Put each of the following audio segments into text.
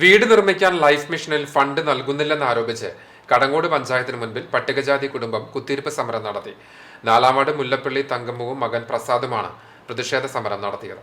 വീട് നിർമ്മിക്കാൻ ലൈഫ് മിഷനിൽ ഫണ്ട് നൽകുന്നില്ലെന്ന് ആരോപിച്ച് കടങ്ങോട് പഞ്ചായത്തിന് മുൻപിൽ പട്ടികജാതി കുടുംബം കുത്തിരിപ്പ് സമരം നടത്തി. നാലാം വാർഡ് മുല്ലപ്പള്ളി തങ്കമ്മുവും മകൻ പ്രസാദുമാണ് പ്രതിഷേധ സമരം നടത്തിയത്.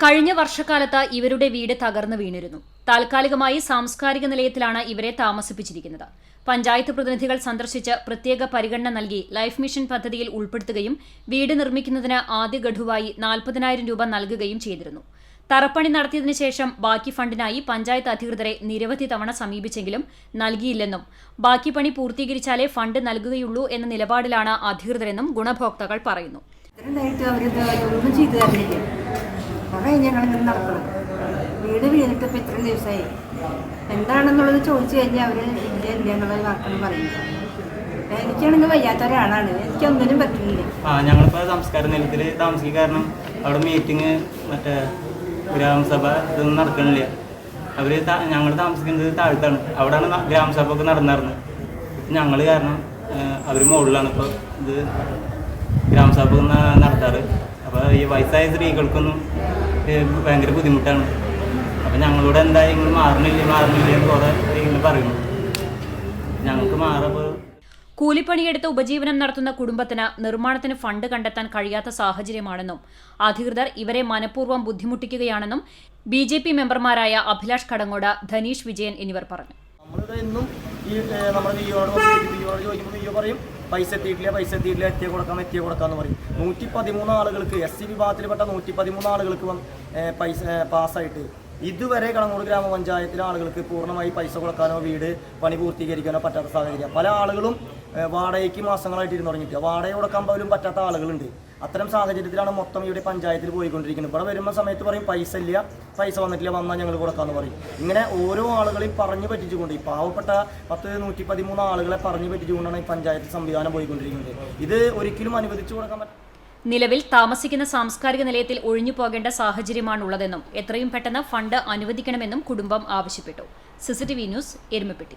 കഴിഞ്ഞ വർഷക്കാലത്ത് ഇവരുടെ വീട് തകർന്നു വീണിരുന്നു. താൽക്കാലികമായി സാംസ്കാരിക നിലയത്തിലാണ് ഇവരെ താമസിപ്പിച്ചിരിക്കുന്നത്. പഞ്ചായത്ത് പ്രതിനിധികൾ സന്ദർശിച്ച് പ്രത്യേക പരിഗണന നൽകി ലൈഫ് മിഷൻ പദ്ധതിയിൽ ഉൾപ്പെടുത്തുകയും വീട് നിർമ്മിക്കുന്നതിന് ആദ്യ ഗഡുവായി നാൽപ്പതിനായിരം രൂപ നൽകുകയും ചെയ്തിരുന്നു. തറപ്പണി നടത്തിയതിനു ശേഷം ബാക്കി ഫണ്ടിനായി പഞ്ചായത്ത് അധികൃതരെ നിരവധി തവണ സമീപിച്ചെങ്കിലും നൽകിയില്ലെന്നും ബാക്കി പണി പൂർത്തീകരിച്ചാലേ ഫണ്ട് നൽകുകയുള്ളൂ എന്ന നിലപാടിലാണ് അധികൃതരെന്നും ഗുണഭോക്താക്കൾ പറയുന്നു. വീട് വീണിട്ട് ഇപ്പം ഇത്രയും ദിവസമായി എന്താണെന്നുള്ളത് ചോദിച്ചു കഴിഞ്ഞാൽ അവർ ഇല്ല ഇല്ല എന്നുള്ള വാക്കാണ് പറയുന്നത്. എനിക്കാണെങ്കിൽ വയ്യാത്ത ഒരാളാണ്. എനിക്കൊന്നിനും പറ്റുന്നില്ല. ആ ഞങ്ങളിപ്പോൾ സംസ്കാര നിലയത്തിൽ താമസിക്കാരണം അവിടെ മീറ്റിംഗ് മറ്റേ ഗ്രാമസഭ ഇതൊന്നും നടക്കണില്ല. അവർ ഞങ്ങൾ താമസിക്കുന്നത് താഴത്താണ്. അവിടെയാണ് ഗ്രാമസഭ ഒക്കെ നടന്നിരുന്നത് ഞങ്ങൾ കാരണം അവർ മുകളിലാണ്. ഇപ്പോൾ ഇത് ഗ്രാമസഭ നടത്താറ്. അപ്പോൾ ഈ വയസ്സായ സ്ത്രീകൾക്കൊന്നും ഭയങ്കര ബുദ്ധിമുട്ടാണ്. അപ്പോൾ ഞങ്ങളോട് എന്തായാലും മാറുന്നില്ല മാറണില്ല എന്ന് കുറേ പറയുന്നു. ഞങ്ങൾക്ക് മാറപ്പോൾ കൂലിപ്പണിയെടുത്ത് ഉപജീവനം നടത്തുന്ന കുടുംബത്തിന് നിർമ്മാണത്തിന് ഫണ്ട് കണ്ടെത്താൻ കഴിയാത്ത സാഹചര്യമാണെന്നും അധികൃതർ ഇവരെ മനഃപൂർവം ബുദ്ധിമുട്ടിക്കുകയാണെന്നും ബി ജെ പി മെമ്പർമാരായ അഭിലാഷ് കടങ്ങോട് ധനീഷ് വിജയൻ എന്നിവർ പറഞ്ഞു. പൈസ എത്തിയിട്ടില്ല പൈസ എത്തിയിട്ടില്ല എത്തിയ കൊടുക്കാം എത്തിയ കൊടുക്കാന്ന് പറയും. നൂറ്റി പതിമൂന്ന് ആളുകൾക്ക് എസ് സി വിഭാഗത്തിൽപ്പെട്ട നൂറ്റി പതിമൂന്ന് ആളുകൾക്ക് പൈസ പാസ്സായിട്ട് ഇതുവരെ കടങ്ങോട് ഗ്രാമപഞ്ചായത്തിലെ ആളുകൾക്ക് പൂർണമായി പൈസ കൊടുക്കാനോ വീട് പണി പൂർത്തീകരിക്കാനോ പറ്റാത്ത സാഹചര്യം. പല ആളുകളും വാടകയ്ക്ക് മാസങ്ങളായിട്ട് ഇരുന്ന് തുടങ്ങിയിട്ട്. വാടക കൊടുക്കാൻ പോലും പറ്റാത്ത ആളുകളുണ്ട്. അത്തരം സാഹചര്യത്തിലാണ് മൊത്തം ഇവിടെ പഞ്ചായത്തിൽ പോയിക്കൊണ്ടിരിക്കുന്നത്. ഇവിടെ വരുമ്പോൾ സമയത്ത് പറയും പൈസ ഇല്ല പൈസ വന്നിട്ടില്ല വന്നാൽ ഞങ്ങൾ കൊടുക്കാമെന്ന് പറയും. ഇങ്ങനെ ഓരോ ആളുകളെയും പറഞ്ഞു പറ്റിച്ചുകൊണ്ട് ഈ പാവപ്പെട്ട പത്ത് നൂറ്റി പതിമൂന്ന് ആളുകളെ പറഞ്ഞു പറ്റിച്ചുകൊണ്ടാണ് ഈ പഞ്ചായത്ത് സംവിധാനം പോയിക്കൊണ്ടിരിക്കുന്നത്. ഇത് ഒരിക്കലും അനുവദിച്ചു കൊടുക്കാൻ പറ്റും നിലവിൽ താമസിക്കുന്ന സാംസ്കാരിക നിലയത്തിൽ ഒഴിഞ്ഞു പോകേണ്ട സാഹചര്യമാണുള്ളതെന്നും എത്രയും പെട്ടെന്ന് ഫണ്ട് അനുവദിക്കണമെന്നും കുടുംബം ആവശ്യപ്പെട്ടു. CCTV news Erumappetty.